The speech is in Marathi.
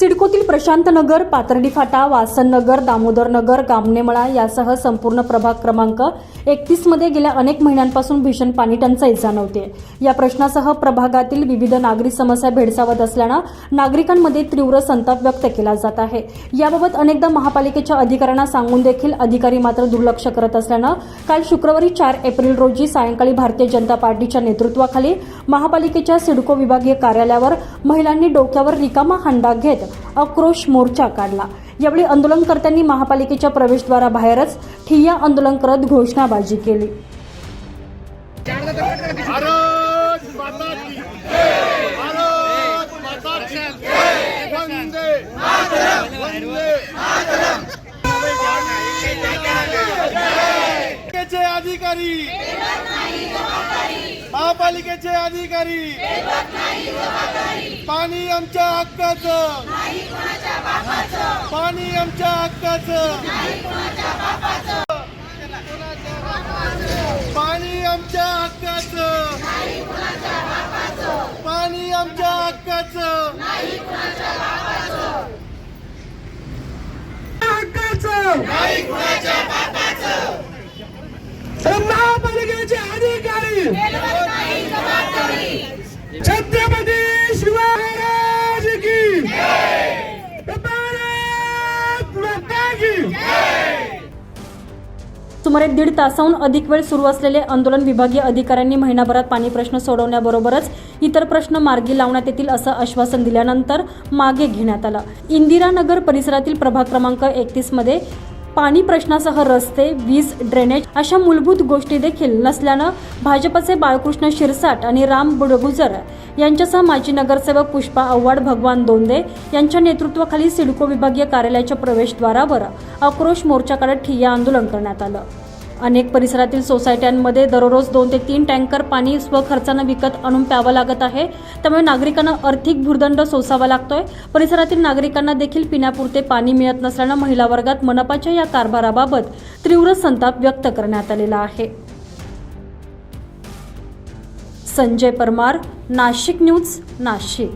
सिडकोतील प्रशांतनगर पातर्डी फाटा वासन नगर दामोदर नगर गामनेमळा यासह संपूर्ण प्रभाग क्रमांक एकतीसमध्ये गेल्या अनेक महिन्यांपासून भीषण पाणी टंचाई जाणवते या प्रश्नासह प्रभागातील विविध नागरी समस्या भेडसावत असल्यानं नागरिकांमध्ये तीव्र संताप व्यक्त केला जात आहे. याबाबत अनेकदा महापालिकेच्या अधिकाऱ्यांना सांगून देखील अधिकारी मात्र दुर्लक्ष करत असल्यानं काल शुक्रवारी चार एप्रिल रोजी सायंकाळी भारतीय जनता पार्टीच्या नेतृत्वाखाली महापालिकेच्या सिडको विभागीय कार्यालयावर महिलांनी डोक्यावर रिकामा हंडा घेत आक्रोश मोर्चा काढला. यावेळी आंदोलनकर्त्यांनी महापालिकेच्या प्रवेशद्वाराबाहेरच ठिय्या आंदोलन करत घोषणाबाजी केली. अधिकारी! महापालिकेचे अधिकारी! पाणी आमच्या हक्काचं. पाणी आमच्या हक्काचं. पाणी आमच्या हक्काचं. पाणी आमच्या हक्काचं. हक्काचं हे महापालिकेचे अधिकारी छत्रपती सुमारे दीड तासाहून अधिक वेळ सुरू असलेले आंदोलन विभागीय अधिकाऱ्यांनी महिनाभरात पाणी प्रश्न सोडवण्याबरोबरच इतर प्रश्न मार्गी लावण्यात येतील असं आश्वासन दिल्यानंतर मागे घेण्यात आलं. इंदिरानगर परिसरातील प्रभाग क्रमांक एकतीसमध्ये पाणी प्रश्नासह रस्ते वीज ड्रेनेज अशा मूलभूत गोष्टी देखील नसल्यानं भाजपचे बाळकृष्ण शिरसाट आणि राम बुडगुजर यांच्यासह माजी नगरसेवक पुष्पा आव्हाड भगवान दोंदे यांच्या नेतृत्वाखाली सिडको विभागीय कार्यालयाच्या प्रवेशद्वारावर आक्रोश मोर्चा काढत ठिय्या आंदोलन करण्यात आलं. अनेक परिसरातील सोसायट्यांमध्ये दररोज दोन ते तीन टँकर पाणी स्वखर्चानं विकत आणून प्यावं लागत आहे. त्यामुळे नागरिकांना आर्थिक भूर्दंड सोसावा लागतोय. परिसरातील नागरिकांना देखील पिण्यापुरते पाणी मिळत नसल्यानं महिला वर्गात मनपाच्या या कारभाराबाबत तीव्र संताप व्यक्त करण्यात आलेला आहे. संजय परमार नाशिक न्यूज नाशिक.